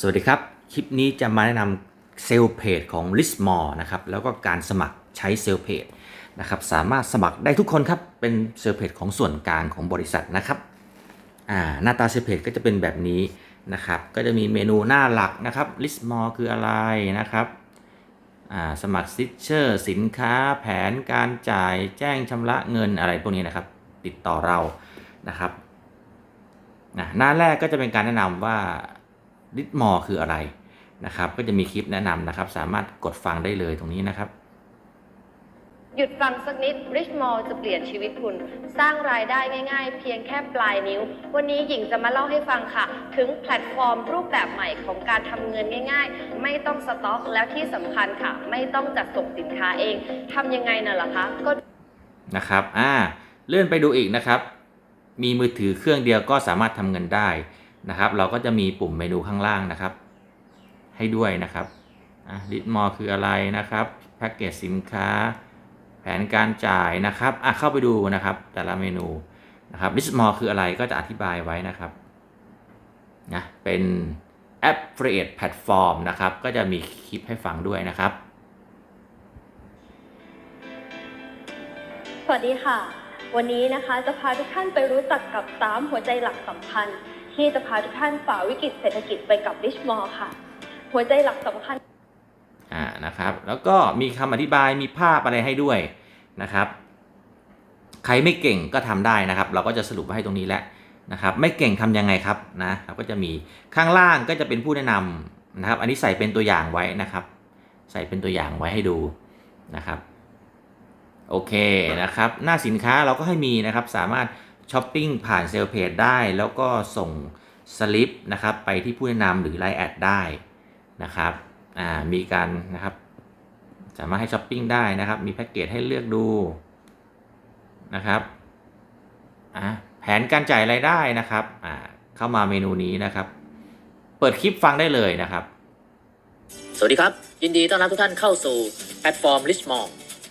สวัสดีครับ คลิปนี้จะมาแนะนำเซลล์เพจของ l i s t m o r e นะครับ แล้วก็การสมัครใช้เซลล์เพจนะครับ สามารถสมัครได้ทุกคนครับ เป็นเซลล์เพจของส่วนกลางของบริษัทนะครับอ่าหน้าตาเซลล์เพจก็จะเป็นแบบนี้นะครับ ก็จะมีเมนูหน้าหลักนะครับ l i s t m o r e คืออะไรนะครับอ่าสมัครซิเชอร์สินค้าแผนการจ่ายแจ้งชำระเงินอะไรพวกนี้นะครับ ติดต่อเรานะครับหน้าแรกก็จะเป็นการแนะนำว่า ลิทมอคืออะไรนะครับ ก็จะมีคลิปแนะนำนะครับ สามารถกดฟังได้เลยตรงนี้นะครับ หยุดฟังสักนิด Rich Mall จะเปลี่ยนชีวิตคุณ สร้างรายได้ง่าย ๆ เพียงแค่ปลายนิ้ว วันนี้หญิงจะมาเล่าให้ฟังค่ะ ถึงแพลตฟอร์มรูปแบบใหม่ของการทำเงินง่าย ๆ ไม่ต้องสต็อกแล้วที่สำคัญค่ะ ไม่ต้องจัดส่งสินค้าเองทำยังไงน่ะล่ะคะก็นะครับอ่าเลื่อนไปดูอีกนะครับ มีมือถือเครื่องเดียวก็สามารถทำเงินได้ นะครับ เราก็จะมีปุ่มเมนูข้างล่างนะครับ ให้ด้วยนะครับอะลิทมอคืออะไรนะครับแพ็กเกจสินค้า แผนการจ่ายนะครับอะเข้าไปดูนะครับ แต่ละเมนูนะครับลิทมอคืออะไรก็จะอธิบายไว้นะครับนะเป็น Affiliate Platform นะครับ ก็จะมีคลิปให้ฟังด้วยนะครับ สวัสดีค่ะ วันนี้นะคะจะพาทุกท่านไปรู้จักกับ 3 หัวใจหลักสำคัญ ที่จะพาทุกท่านฝ่าวิกฤตเศรษฐกิจไปกับ Rich m o r e ค่ะ หัวใจหลักสำคัญอ่านะครับ แล้วก็มีคำอธิบายมีภาพอะไรให้ด้วยนะครับ ใครไม่เก่งก็ทำได้นะครับ เราก็จะสรุปให้ตรงนี้แหล้วนะครับ ไม่เก่งทำยังไงครับนะเราก็จะมีข้างล่างก็จะเป็นผู้แนะนำนะครับ อันนี้ใส่เป็นตัวอย่างไว้นะครับ ใส่เป็นตัวอย่างไว้ให้ดูนะครับโอเคนะครับ หน้าสินค้าเราก็ให้มีนะครับสามารถ ช้อปปิ้งผ่านเซลล์เพจได้ แล้วก็ส่งสลิปนะครับไปที่ผู้แนะนำหรือไลน์แอดได้นะครับมีการนะครับสามารถให้ช้อปปิ้งได้นะครับ มีแพ็กเกจให้เลือกดูนะครับแผนการจ่ายรายได้นะครับเข้ามาเมนูนี้นะครับ เปิดคลิปฟังได้เลยนะครับ สวัสดีครับ ยินดีต้อนรับทุกท่านเข้าสู่แพลตฟอร์ม Rich m o r e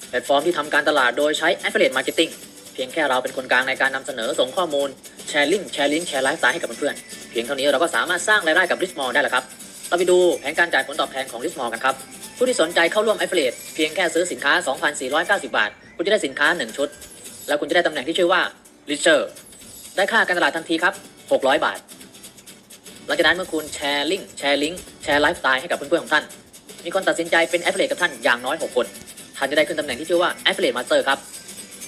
แพลตฟอร์มที่ทำการตลาดโดยใช้ Affiliate Marketing พียงแค่เราเป็นคนกลางในการนำเสนอส่งข้อมูลแชร์ลิงก์แชร์ลิงก์แชร์ไลฟ์สไตล์ให้กับเพื่อนๆเพียงเท่านี้เราก็สามารถสร้างรายได้กับ Rich m o r e ได้แล้วครับ เราไปดูแผนการจ่ายผลตอบแทนของ Rich m o r e กันครับ ผู้ที่สนใจเข้าร่วม Affiliate เพียงแค่ซื้อสินค้า 2,490 บาท คุณจะได้สินค้า 1 ชุด แล้วคุณจะได้ตำแหน่งที่ชื่อว่า Richer ได้ค่าการตลาดทันทีครับ 600 บาท หลังจากนั้นเมื่อคุณแชร์ลิงก์แชร์ลิงก์แชร์ไลฟ์สไตล์ให้กับเพื่อนๆของท่าน มีคนตัดสินใจเป็น Affiliate กับท่านอย่างน้อย 6 คน ท่านจะได้ขึ้นตำแหน่งที่ชื่อว่า Affiliate Master ครับ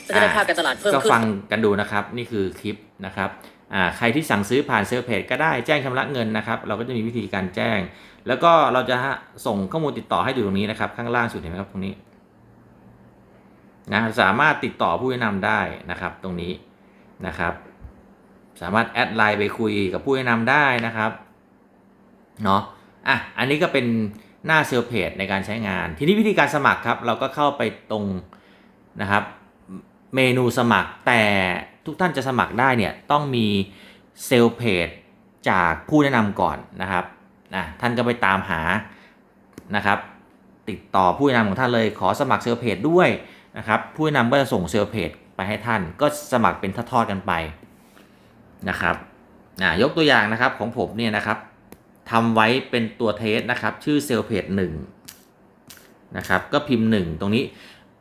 ก็จะได้ค่าการตลาดเพิ่มขึ้นฟังกันดูนะครับ นี่คือคลิปนะครับอ่าใครที่สั่งซื้อผ่านเซลล์เพจก็ได้แจ้งชำระเงินนะครับ เราก็จะมีวิธีการแจ้ง แล้วก็เราจะส่งข้อมูลติดต่อให้ดูตรงนี้นะครับ ข้างล่างสุดเห็นไหมครับตรงนี้นะสามารถติดต่อผู้แนะนำได้นะครับ ตรงนี้นะครับ สามารถแอดไลน์ไปคุยกับผู้แนะนำได้นะครับเนาะอะอันนี้ก็เป็นหน้าเซลล์เพจในการใช้งาน ทีนี้วิธีการสมัครครับ เราก็เข้าไปตรงนะครับ เมนูสมัครแต่ทุกท่านจะสมัครได้เนี่ยต้องมีเซลล์เพจจากผู้แนะนำก่อนนะครับนะท่านก็ไปตามหานะครับ ติดต่อผู้แนะนำของท่านเลยขอสมัครเซลล์เพจด้วยนะครับผู้แนะนำก็จะส่งเซลล์เพจไปให้ท่านก็สมัครเป็นทอดๆกันไปนะครับนะยกตัวอย่างนะครับของผมเนี่ยนะครับทำไว้เป็นตัวเทสนะครับ ชื่อเซลล์เพจหนึ่งนะครับก็พิมพ์ 1 ตรงนี้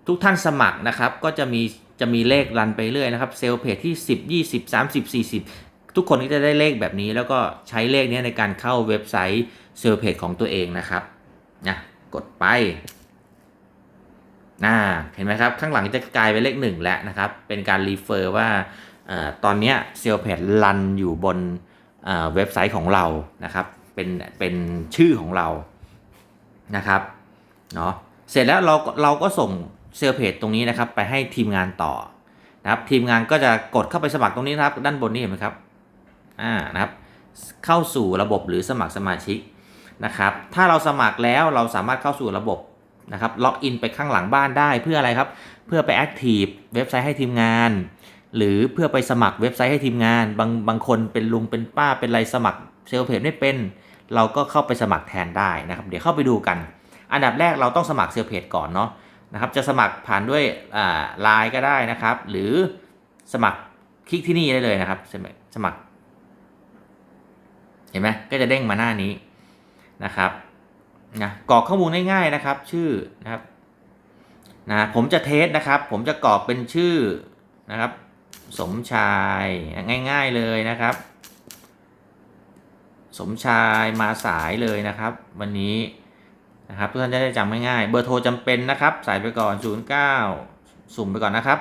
ทุกท่านสมัครนะครับก็จะมี จะมีเลขรันไปเรื่อยนะครับเซลล์เพจที่ 10 20 30 40 ทุกคนก็จะได้เลขแบบนี้ แล้วก็ใช้เลขนี้ในการเข้าเว็บไซต์เซลล์เพจของตัวเองนะครับนะกดไปน่าเห็นไหมครับ ข้างหลังจะกลายเป็นเลขหนึ่งแล้วนะครับ เป็นการรีเฟอร์ว่าอตอนนี้เซลล์เพจรันอยู่บนเอ่อเว็บไซต์ของเรานะครับ เป็นเป็นชื่อของเรานะครับเนาะเสร็จแล้วเราเราก็ส่ง เซลล์เพจตรงนี้นะครับไปให้ทีมงานต่อนะครับทีมงานก็จะกดเข้าไปสมัครตรงนี้นะครับ ด้านบนนี้เห็นไหมครับอ่านะครับ เข้าสู่ระบบหรือสมัครสมาชิกนะครับ ถ้าเราสมัครแล้วเราสามารถเข้าสู่ระบบนะครับล็อกอินไปข้างหลังบ้านได้เพื่ออะไรครับ เพื่อไปแอคทีฟเว็บไซต์ให้ทีมงาน หรือเพื่อไปสมัครเว็บไซต์ให้ทีมงาน บางบางคนเป็นลุงเป็นป้าเป็นไรสมัครเซลล์เพจไม่เป็น เราก็เข้าไปสมัครแทนได้นะครับ เดี๋ยวเข้าไปดูกัน อันดับแรกเราต้องสมัครเซลล์เพจก่อนเนาะ นะครับจะสมัครผ่านด้วยไลน์ก็ได้นะครับ หรือสมัครคลิกที่นี่ได้เลยนะครับสมัครสมัคร เห็นไหมก็จะเด้งมาหน้านี้นะครับนะกรอกข้อมูลง่ายๆนะครับ ชื่อนะครับนะผมจะเทสนะครับ ผมจะกรอกเป็นชื่อนะครับ สมชายง่าย ๆเลยนะครับ สมชายมาสายเลยนะครับ วันนี้ นะครับทุกท่านจะได้จำง่ายๆเบอร์โทรจำเป็นนะครับ ใส่ไปก่อน 09 สุ่มไปก่อนนะครับ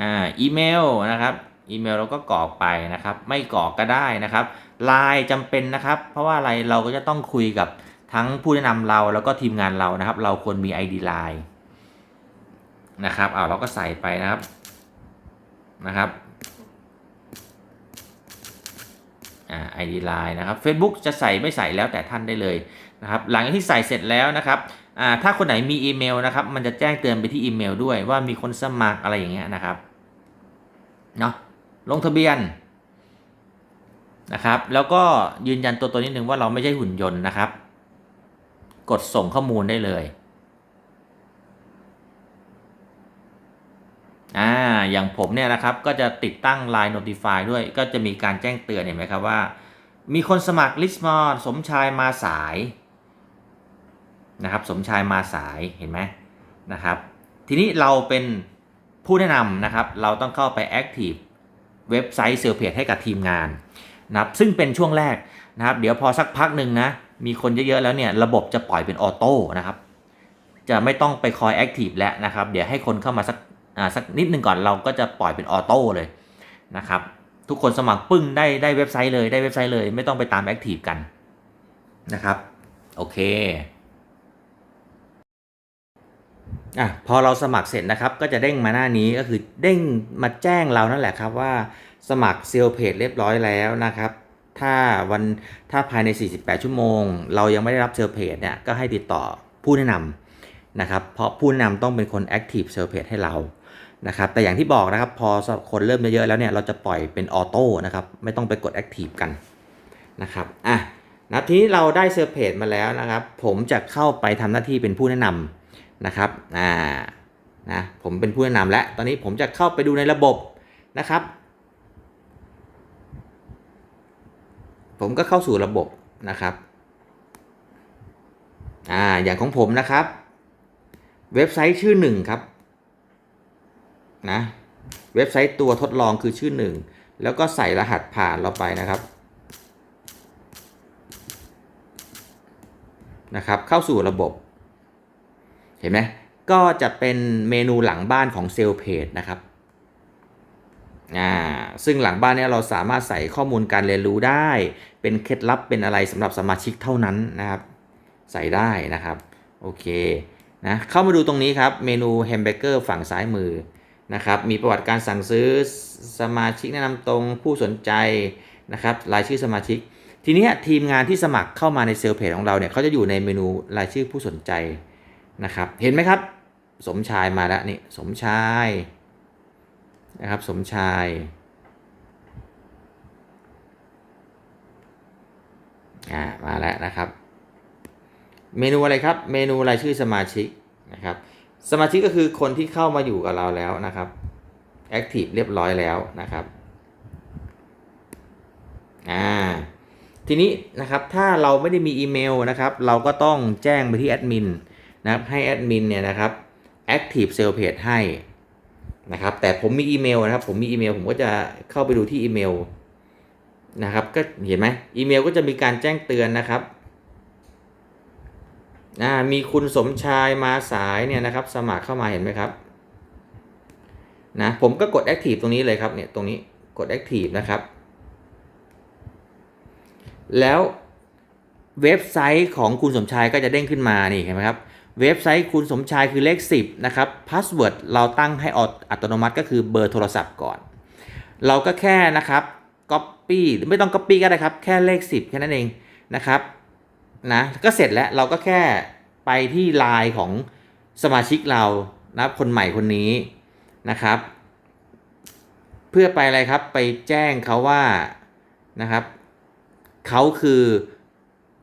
อ่าอีเมลนะครับอีเมลเราก็กรอกไปนะครับ ไม่กรอกก็ได้นะครับไลน์จำเป็นนะครับ เพราะว่าอะไรเราก็จะต้องคุยกับทั้งผู้แนะนำเราแล้วก็ทีมงานเรานะครับ เราควรมี ID Line นะครับเอาเราก็ใส่ไปนะครับนะครับ อ่า ID Line นะครับ Facebook จะใส่ไม่ใส่แล้วแต่ท่านได้เลยนะครับหลังจากที่ใส่เสร็จแล้วนะครับอ่าถ้าคนไหนมีอีเมลนะครับมันจะแจ้งเตือนไปที่อีเมลด้วยว่ามีคนสมัครอะไรอย่างเงี้ยนะครับเนาะลงทะเบียนนะครับแล้วก็ยืนยันตัวตนนิดนึงว่าเราไม่ใช่หุ่นยนต์นะครับ กดส่งข้อมูลได้เลย อ่าอย่างผมเนี่ยนะครับก็จะติดตั้ง Line Notify ด้วย ก็จะมีการแจ้งเตือนเห็นไหมครับว่า มีคนสมัครลิสต์มอสมชายมาสายนะครับสมชายมาสายเห็นไหมนะครับ ทีนี้เราเป็นผู้แนะนำนะครับ เราต้องเข้าไป Active เว็บไซต์เซลเพจให้กับทีมงานนะครับซึ่งเป็นช่วงแรกนะครับ เดี๋ยวพอสักพักหนึ่งนะ มีคนเยอะๆแล้วเนี่ย ระบบจะปล่อยเป็นออโต้นะครับ จะไม่ต้องไปคอย Active แล้วนะครับ เดี๋ยวให้คนเข้ามาสัก สักนิดหนึ่งก่อนเราก็จะปล่อยเป็นออโต้เลยนะครับทุกคนสมัครปึ้งได้ได้เว็บไซต์เลยได้เว็บไซต์เลย ไม่ต้องไปตามแอคทีฟกันนะครับโอเคอะพอเราสมัครเสร็จนะครับก็จะเด้งมาหน้านี้ก็คือเด้งมาแจ้งเรานั่นแหละครับว่าสมัครเซลเพจเรียบร้อยแล้วนะครับถ้าวันถ้าภายใน 48 ชั่วโมง เรายังไม่ได้รับเซลเพจเนี่ยก็ให้ติดต่อผู้แนะนำนะครับเพราะผู้แนะนำต้องเป็นคน Active เซลเพจให้เรา นะครับแต่อย่างที่บอกนะครับพอคนเริ่มเยอะๆแล้วเนี่ยเราจะปล่อยเป็นออโต้นะครับไม่ต้องไปกด Active กันนะครับอะนะทีนี้เราได้เซอร์เพจมาแล้วนะครับ ผมจะเข้าไปทำหน้าที่เป็นผู้แนะนำนะครับอ่านะผมเป็นผู้แนะนำแล้วตอนนี้ผมจะเข้าไปดูในระบบนะครับ ผมก็เข้าสู่ระบบนะครับอ่าอย่างของผมนะครับ เว็บไซต์ชื่อหนึ่งครับ นะเว็บไซต์ตัวทดลองคือชื่อหนึ่งแล้วก็ใส่รหัสผ่านเราไปนะครับนะครับเข้าสู่ระบบ เห็นไหมก็จะเป็นเมนูหลังบ้านของเซลเพจนะครับอ่าซึ่งหลังบ้านเนี่ยเราสามารถใส่ข้อมูลการเรียนรู้ได้ เป็นเคล็ดลับเป็นอะไรสำหรับสมาชิกเท่านั้นนะครับ ใส่ได้นะครับ โอเคนะเข้ามาดูตรงนี้ครับ เมนูแฮมเบอร์เกอร์ฝั่งซ้ายมือ นะครับมีประวัติการสั่งซื้อสมาชิกแนะนำตรงผู้สนใจนะครับรายชื่อสมาชิก ทีนี้ทีมงานที่สมัครเข้ามาในเซลล์เพจของเราเนี่ยเขาจะอยู่ในเมนูรายชื่อผู้สนใจนะครับเห็นไหมครับ สมชายมาแล้วนี่สมชายนะครับสมชายอ่ามาแล้วนะครับ เมนูอะไรครับ เมนูรายชื่อสมาชิกนะครับ สมาชิกก็คือคนที่เข้ามาอยู่กับเราแล้วนะครับ Active เรียบร้อยแล้วนะครับอ่าทีนี้นะครับถ้าเราไม่ได้มีอีเมลนะครับ เราก็ต้องแจ้งไปที่แอดมินนะครับให้แอดมินเนี่ยนะครับ Active Sale Page ให้นะครับ แต่ผมมีอีเมลนะครับ ผมมีอีเมล ผมก็จะเข้าไปดูที่อีเมลนะครับ ก็เห็นไหมอีเมลก็จะมีการแจ้งเตือนนะครับ อ่ามีคุณสมชายมาสายเนี่ยนะครับ สมัครเข้ามาเห็นไหมครับนะผมก็กด Active ตรงนี้เลยครับเนี่ยตรงนี้กด Active นะครับ แล้วเว็บไซต์ของคุณสมชายก็จะเด้งขึ้นมานี่เห็นไหมครับเว็บไซต์คุณสมชายคือเลข 10 นะครับพาสเวิร์ดเราตั้งให้อัตโนมัติก็คือเบอร์โทรศัพท์ก่อน เราก็แค่นะครับ Copy ไม่ต้อง Copy ก็ได้ครับ แค่เลข 10 แค่นั้นเองนะครับ นะก็เสร็จแล้วเราก็แค่ไปที่ไลน์ของสมาชิกเรานะคนใหม่คนนี้นะครับ เพื่อไปอะไรครับไปแจ้งเขาว่านะครับเขาคือ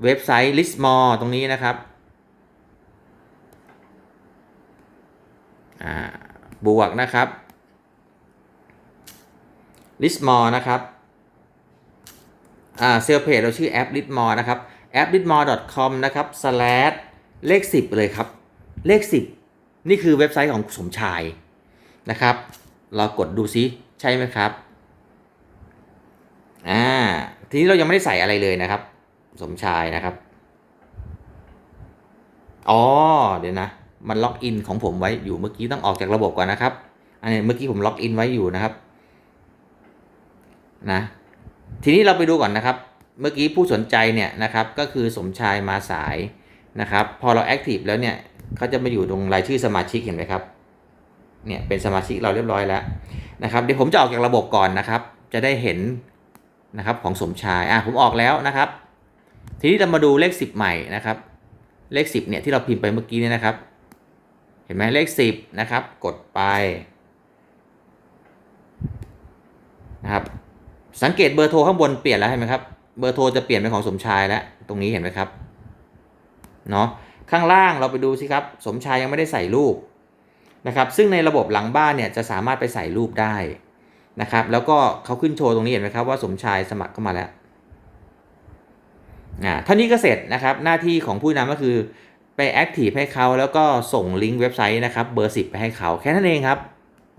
เว็บไซต์ listmore ตรงนี้นะครับอ่าบวกนะครับ listmore นะครับอ่าเซลเพจเราชื่อแอป l i t m o r e นะครับ แอป l i t m o r e com นะครับ slash เลข 10 เลยครับ เลข 10 นี่คือเว็บไซต์ของสมชายนะครับ เรากดดูซิใช่ไหมครับ อ่า ทีนี้เรายังไม่ได้ใส่อะไรเลยนะครับ สมชายนะครับ อ๋อ เดี๋ยวนะ มันล็อกอินของผมไว้อยู่เมื่อกี้ต้องออกจากระบบก่อนนะครับ อันนี้เมื่อกี้ผมล็อกอินไว้อยู่นะครับ นะ ทีนี้เราไปดูก่อนนะครับ เมื่อกี้ผู้สนใจเนี่ยนะครับก็คือสมชายมาสายนะครับพอเราแอคทีฟแล้วเนี่ยเขาจะมาอยู่ตรงรายชื่อสมาชิกเห็นไหมครับเนี่ยเป็นสมาชิกเราเรียบร้อยแล้วนะครับเดี๋ยวผมจะออกจากระบบก่อนนะครับ จะได้เห็นนะครับของสมชายอะผมออกแล้วนะครับ ทีนี้เรามาดูเลข 10 ใหม่นะครับ เลข 10เนี่ยที่เราพิมพ์ไปเมื่อกี้เนี่ยนะครับ เห็นไหมเลข 10นะครับ กดไปนะครับสังเกตเบอร์โทรข้างบนเปลี่ยนแล้วเห็นไหมครับ เบอร์โทรจะเปลี่ยนเป็นของสมชายแล้วตรงนี้เห็นไหมครับเนาะข้างล่างเราไปดูสิครับ สมชายยังไม่ได้ใส่รูปนะครับซึ่งในระบบหลังบ้านเนี่ยจะสามารถไปใส่รูปได้นะครับแล้วก็เขาขึ้นโชว์ตรงนี้เห็นไหมครับว่าสมชายสมัครเข้ามาแล้วอ่าเท่านี้ก็เสร็จนะครับหน้าที่ของผู้นำก็คือไปแอคทีฟให้เขาแล้วก็ส่งลิงก์เว็บไซต์นะครับเบอร์ 10 ไปให้เขาแค่นั้นเองครับ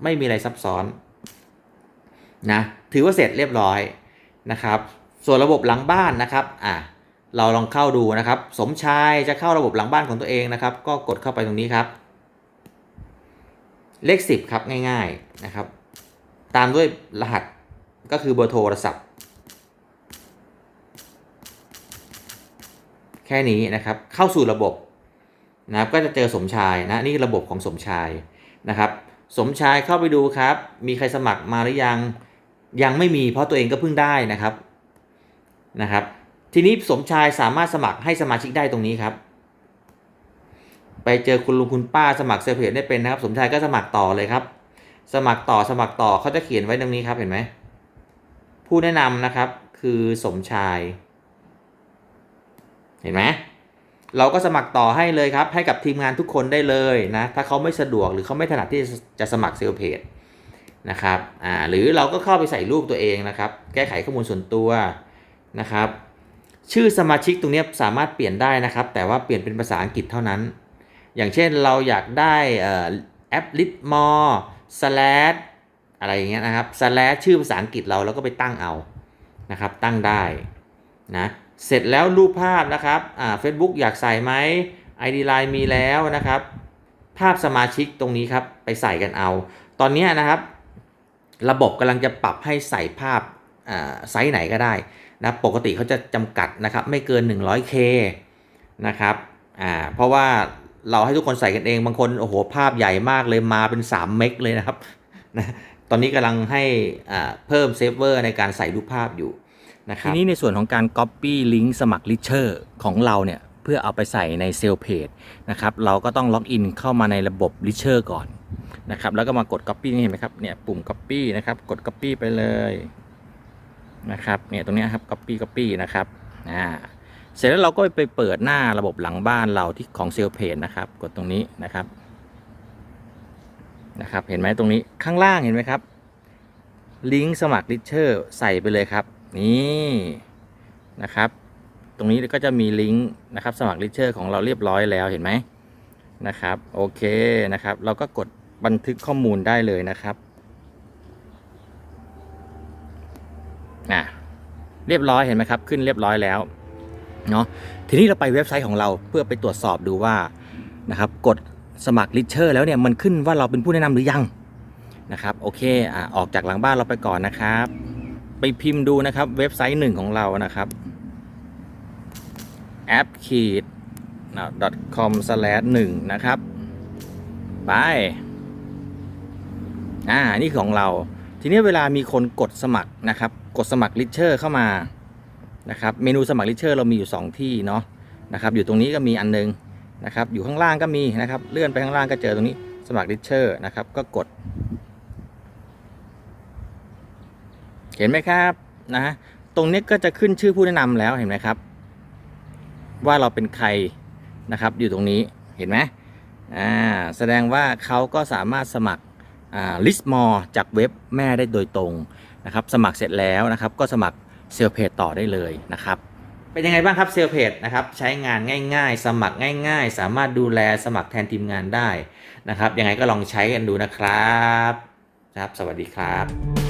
ไม่มีอะไรซับซ้อนนะถือว่าเสร็จเรียบร้อยนะครับ ส่วนระบบหลังบ้านนะครับอ่าเราลองเข้าดูนะครับ สมชายจะเข้าระบบหลังบ้านของตัวเองนะครับ ก็กดเข้าไปตรงนี้ครับ เลข 10 ครับง่ายๆนะครับ ตามด้วยรหัสก็คือเบอร์โทรศัพท์ แค่นี้นะครับ เข้าสู่ระบบนะครับก็จะเจอสมชายนะนี่ระบบของสมชายนะครับ สมชายเข้าไปดูครับ มีใครสมัครมาหรือยังยังไม่มีเพราะตัวเองก็เพิ่งได้นะครับ นะครับ ทีนี้สมชายสามารถสมัครให้สมาชิกได้ตรงนี้ครับ ไปเจอคุณลุงคุณป้าสมัครเซอร์เพจได้เป็นนะครับ สมชายก็สมัครต่อเลยครับ สมัครต่อสมัครต่อเขาจะเขียนไว้ตรงนี้ครับเห็นไหมผู้แนะนำนะครับคือสมชาย เห็นไหมเราก็สมัครต่อให้เลยครับ ให้กับทีมงานทุกคนได้เลยนะ ถ้าเขาไม่สะดวกหรือเขาไม่ถนัดที่จะสมัครเซลล์เพจนะครับอ่าหรือเราก็เข้าไปใส่รูปตัวเองนะครับ แก้ไขข้อมูลส่วนตัว นะครับ ชื่อสมาชิกตรงนี้สามารถเปลี่ยนได้นะครับ แต่ว่าเปลี่ยนเป็นภาษาอังกฤษเท่านั้น อย่างเช่นเราอยากได้แอปลิทมอร์ slash อะไรอย่างเงี้ยนะครับ slash ชื่อภาษาอังกฤษเราแล้วก็ไปตั้งเอานะครับ ตั้งได้นะเสร็จแล้วรูปภาพนะครับอ่า Facebook อยากใส่ไหม ID Line มีแล้วนะครับ ภาพสมาชิกตรงนี้ครับไปใส่กันเอา ตอนนี้นะครับ ระบบกำลังจะปรับให้ใส่ภาพไซส์ไหนก็ได้ นะปกติเขาจะจำกัดนะครับไม่เกิน 100K นะครับอ่าเพราะว่าเราให้ทุกคนใส่กันเองบางคนโอ้โหภาพใหญ่มากเลยมาเป็น 3 เมกเลยนะครับนะตอนนี้กำลังให้อ่าเพิ่มเซฟเวอร์ในการใส่รูปภาพอยู่นะครับทีนี้ในส่วนของการ Copy ลิงก์สมัคร l i t e r ของเราเนี่ยเพื่อเอาไปใส่ในเซลล์เพจนะครับเราก็ต้องล็อกอินเข้ามาในระบบ l i t e r ก่อนนะครับแล้วก็มากด Copy นี่เห็นไหมครับเนี่ยปุ่ม Copy นะครับกด Copy ไปเลย นะครับเนี่ยตรงนี้ครับ Copy Copy นะครับอ่าเสร็จแล้วเราก็ไปเปิดหน้าระบบหลังบ้านเราที่ของเซลล์เพจนะครับ กดตรงนี้นะครับนะครับ เห็นไหมตรงนี้ข้างล่างเห็นไหมครับ ลิงก์สมัคร l i t e r ใส่ไปเลยครับ นี่นะครับ ตรงนี้ก็จะมีลิงก์นะครับ สมัครลิเชอร์ของเราเรียบร้อยแล้วเห็นไหมนะครับ โอเคนะครับ เราก็กดบันทึกข้อมูลได้เลยนะครับ อะเรียบร้อยเห็นไหมครับ ขึ้นเรียบร้อยแล้วเนาะทีนี้เราไปเว็บไซต์ของเราเพื่อไปตรวจสอบดูว่านะครับกดสมัครลิเชอร์แล้วเนี่ยมันขึ้นว่าเราเป็นผู้แนะนำหรือยังนะครับโอเคอะออกจากหลังบ้านเราไปก่อนนะครับ ไปพิมพ์ดูนะครับเว็บไซต์หนึ่งของเรานะครับแอปขีด com slash หนึ่งนะครับ ไป อ่า นี่ของเรา ทีนี้เวลามีคนกดสมัครนะครับ กดสมัครลิเชอร์เข้ามานะครับ เมนูสมัครลิเชอร์เรามีอยู่ 2 ที่เนาะนะครับ อยู่ตรงนี้ก็มีอันนึงนะครับ อยู่ข้างล่างก็มีนะครับ เลื่อนไปข้างล่างก็เจอตรงนี้สมัครลิเชอร์นะครับ ก็กด เห็นไหมครับนะ ตรงนี้ก็จะขึ้นชื่อผู้แนะนำแล้วเห็นไหมครับ ว่าเราเป็นใครนะครับ อยู่ตรงนี้เห็นไหมอ่าแสดงว่าเขาก็สามารถสมัคร ลิสต์มอจากเว็บแม่ได้โดยตรงนะครับสมัครเสร็จแล้วนะครับก็สมัครเซลล์เพจต่อได้เลยนะครับเป็นยังไงบ้างครับเซลล์เพจนะครับใช้งานง่าย ๆ สมัครง่าย ๆ สามารถดูแลสมัครแทนทีมงานได้นะครับยังไงก็ลองใช้กันดูนะครับครับ สวัสดีครับ